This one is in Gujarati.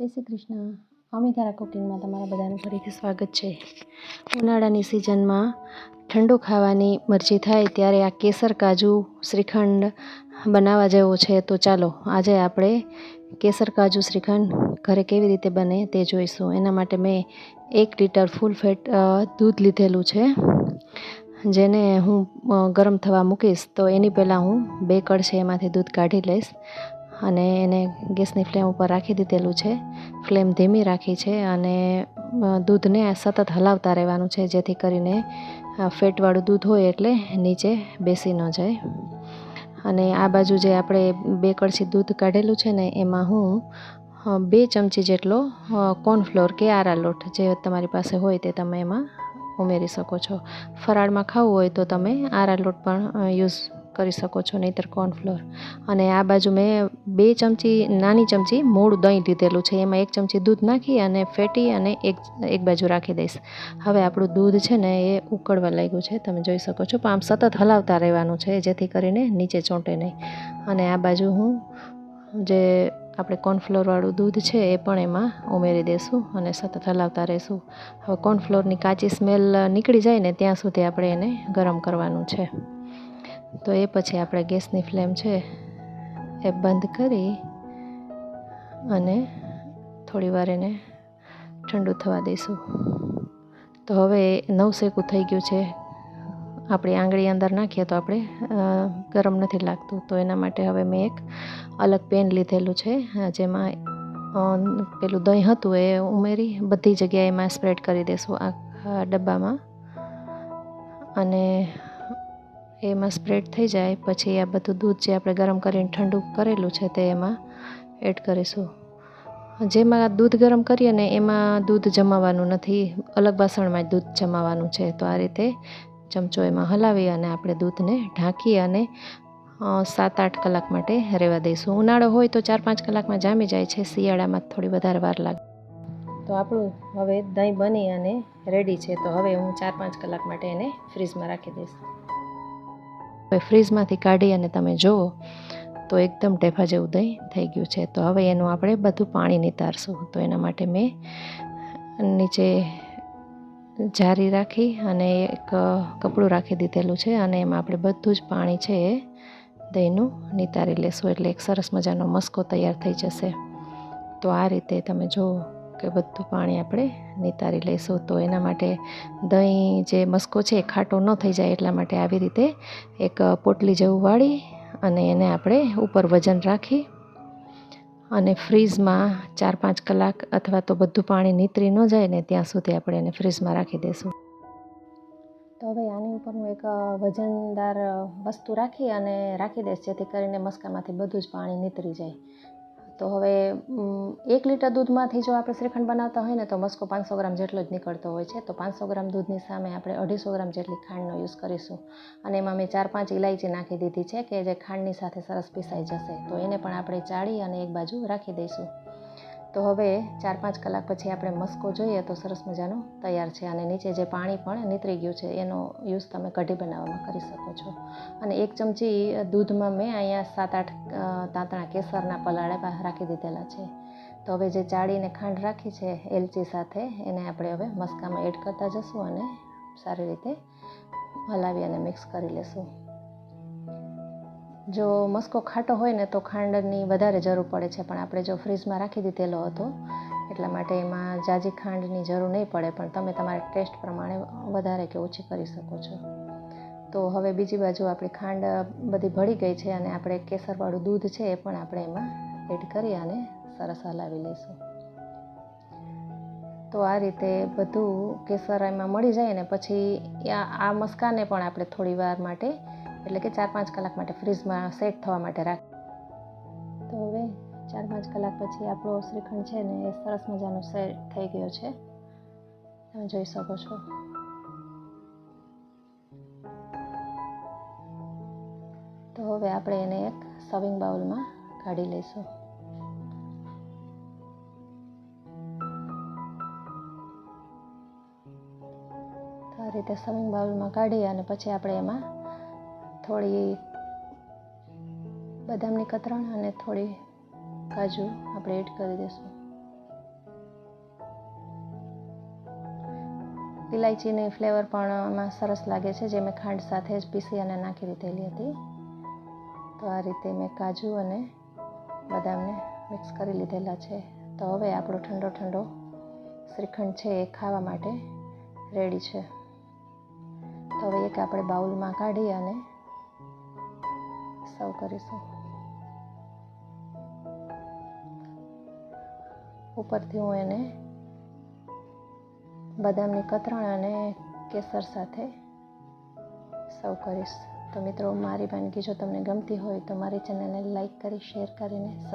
જય શ્રી કૃષ્ણ. અમિતારા કુકિંગમાં તમારા બધાનું ફરીથી સ્વાગત છે. ઉનાળાની સિઝનમાં ઠંડુ ખાવાની મરજી થાય ત્યારે આ કેસર કાજુ શ્રીખંડ બનાવવા જેવો છે તો ચાલો આજે આપણે કેસર કાજુ શ્રીખંડ ઘરે કેવી રીતે બને તે જોઈશું. એના માટે મેં એક લીટર ફૂલ ફેટ દૂધ લીધેલું છે, જેને હું ગરમ થવા મૂકીશ. તો એની પહેલાં હું બે કળ છે એમાંથી દૂધ કાઢી લઈશ. અને એને ગેસની ફ્લેમ ઉપર રાખી દીધેલું છે. ફ્લેમ ધીમી રાખી છે અને દૂધને સતત હલાવતા રહેવાનું છે, જેથી કરીને ફેટવાળું દૂધ હોય એટલે નીચે બેસી ન જાય. અને આ બાજુ જે આપણે બે કળશી દૂધ કાઢેલું છે ને, એમાં હું બે ચમચી જેટલો કોર્નફ્લોર કે આરા લોટ જે તમારી પાસે હોય તે તમે એમાં ઉમેરી શકો છો. ફરાળમાં ખાવું હોય તો તમે આરા લોટ પણ યુઝ કરી શકો છો નહીંતર કોર્નફ્લોર અને આ બાજુ મેં બે ચમચી, નાની ચમચી મોળું દહીં લીધેલું છે. એમાં એક ચમચી દૂધ નાખી અને ફેટી અને એક એક બાજુ રાખી દઈશ. હવે આપણું દૂધ છે ને એ ઉકળવા લાગ્યું છે. તમે જોઈ શકો છો. પણ આમ સતત હલાવતા રહેવાનું છે, જેથી કરીને નીચે ચોંટે નહીં. અને આ બાજુ હું જે આપણે કોર્નફ્લોરવાળું દૂધ છે એ પણ એમાં ઉમેરી દઈશું અને સતત હલાવતા રહીશું. હવે કોર્નફ્લોરની કાચી સ્મેલ નીકળી જાય ને ત્યાં સુધી આપણે એને ગરમ કરવાનું છે. તો એ પછી આપણે ગેસની ફ્લેમ છે એ બંધ કરી અને થોડી વાર એને ઠંડુ થવા દઈશું. તો હવે નવસેકું થઈ ગયું છે. આપણી આંગળી અંદર નાખીએ તો આપણે ગરમ નથી લાગતું. તો એના માટે હવે મેં એક અલગ પેન લીધેલું છે, જેમાં પેલું દહીં હતું એ ઉમેરી બધી જગ્યાએ એમાં સ્પ્રેડ કરી દઈશું આખા ડબ્બામાં. અને એમાં સ્પ્રેડ થઈ જાય. પછી આ બધું દૂધ જે આપણે ગરમ કરીને ઠંડુ કરેલું છે તે એમાં એડ કરીશું. જેમાં દૂધ ગરમ કરીએ ને એમાં દૂધ જમાવાનું નથી. અલગ વાસણમાં જ દૂધ જમાવાનું છે. તો આ રીતે ચમચો એમાં હલાવી અને આપણે દૂધને ઢાંકી અને સાત આઠ કલાક માટે રહેવા દઈશું. ઉનાળો હોય તો ચાર પાંચ કલાકમાં જામી જાય છે. શિયાળામાં થોડી વધારે વાર લાગે. તો આપણું હવે દહીં બની અને રેડી છે. તો હવે હું ચાર પાંચ કલાક માટે એને ફ્રીજમાં રાખી દઈશ. હવે ફ્રીજમાંથી કાઢી અને તમે જુઓ, તો એકદમ ટેફા જેવું દહીં થઈ ગયું છે. તો હવે એનું આપણે બધું પાણી નિતારશું. તો એના માટે મેં નીચે જારી રાખી અને એક કપડું રાખી દીધેલું છે અને એમાં આપણે બધું જ પાણી છે એ દહીંનું નિતારી લેશું. એટલે એક સરસ મજાનો મસ્કો તૈયાર થઈ જશે. તો આ રીતે તમે જુઓ કે બધું પાણી આપણે નિતારી લઈશું. તો એના માટે દહીં જે મસ્કો છે એ ખાટો ન થઈ જાય એટલા માટે આવી રીતે એક પોટલી જેવું વાળી અને એને આપણે ઉપર વજન રાખી અને ફ્રીઝમાં ચાર પાંચ કલાક અથવા તો બધું પાણી નીતરી ન જાય ને ત્યાં સુધી આપણે એને ફ્રીઝમાં રાખી દઈશું. તો હવે આની ઉપર હું એક વજનદાર વસ્તુ રાખી અને રાખી દઈશ જેથી કરીને મસ્કામાંથી બધું જ પાણી નીતરી જાય. તો હવે એક લીટર દૂધમાંથી જો આપણે શ્રીખંડ બનાવતા હોય ને, તો મસ્કો પાંચસો ગ્રામ જેટલો જ નીકળતો હોય છે. તો પાંચસો ગ્રામ દૂધની સામે આપણે અઢીસો ગ્રામ જેટલી ખાંડનો યુઝ કરીશું. અને એમાં મેં ચાર પાંચ ઇલાયચી નાખી દીધી છે, કે જે ખાંડની સાથે સરસ પીસાઈ જશે. તો એને પણ આપણે ચાળી અને એક બાજુ રાખી દઈશું. તો હવે ચાર પાંચ કલાક પછી આપણે મસ્કો જોઈએ તો સરસ મજાનો તૈયાર છે અને નીચે જે પાણી પણ નીતરી ગયું છે એનો યુઝ તમે કઢી બનાવવામાં કરી શકો છો. અને એક ચમચી દૂધમાં મેં અહીંયા સાત આઠ તાંતણા કેસરના પલાળે રાખી દીધેલા છે. તો હવે જે ચાળીને ખાંડ રાખી છે એલચી સાથે એને આપણે હવે મસ્કામાં એડ કરતા જશું અને સારી રીતે હલાવી અને મિક્સ કરી લેશું. જો મસ્કો ખાટો હોય ને તો ખાંડની વધારે જરૂર પડે છે, પણ આપણે જો ફ્રીજમાં રાખી દીધેલો હતો, એટલા માટે એમાં જાજી ખાંડની જરૂર નહીં પડે, પણ તમે તમારા ટેસ્ટ પ્રમાણે વધારે કે ઓછી કરી શકો છો. તો હવે બીજી બાજુ આપણી ખાંડ બધી ભળી ગઈ છે અને આપણે કેસરવાળું દૂધ છે એ પણ આપણે એમાં એડ કરી અને સરસ હલાવી લઈશું. તો આ રીતે બધું કેસર એમાં મળી જાય ને પછી આ મસ્કાને પણ આપણે થોડી વાર માટે એટલે કે ચાર પાંચ કલાક માટે ફ્રીજમાં સેટ થવા માટે રાખ. તો હવે ચાર પાંચ કલાક પછી આપણો શ્રીખંડ છે ને એ સરસ મજાનો સેટ થઈ ગયો છે. તમે જોઈ શકો છો. તો હવે આપણે એને એક સર્વિંગ બાઉલમાં કાઢી લઈશું. આ રીતે સર્વિંગ બાઉલમાં કાઢી અને પછી આપણે એમાં થોડી બદામની કતરણ અને થોડી કાજુ આપણે એડ કરી દઈશું. ઇલાયચીની ફ્લેવર પણ આમાં સરસ લાગે છે, જે મેં ખાંડ સાથે જ પીસી અને નાખી દીધેલી હતી. તો આ રીતે મેં કાજુ અને બદામને મિક્સ કરી લીધેલા છે. તો હવે આપણો ઠંડો ઠંડો શ્રીખંડ છે એ ખાવા માટે રેડી છે. તો હવે એક આપણે બાઉલમાં કાઢી અને સર્વ કરીશું. ઉપરથી હું એને બદામની કતરણ અને કેસર સાથે સર્વ કરીશ. તો મિત્રો, મારી વાનગી જો તમને ગમતી હોય તો મારી ચેનલને લાઈક કરી, શેર કરીને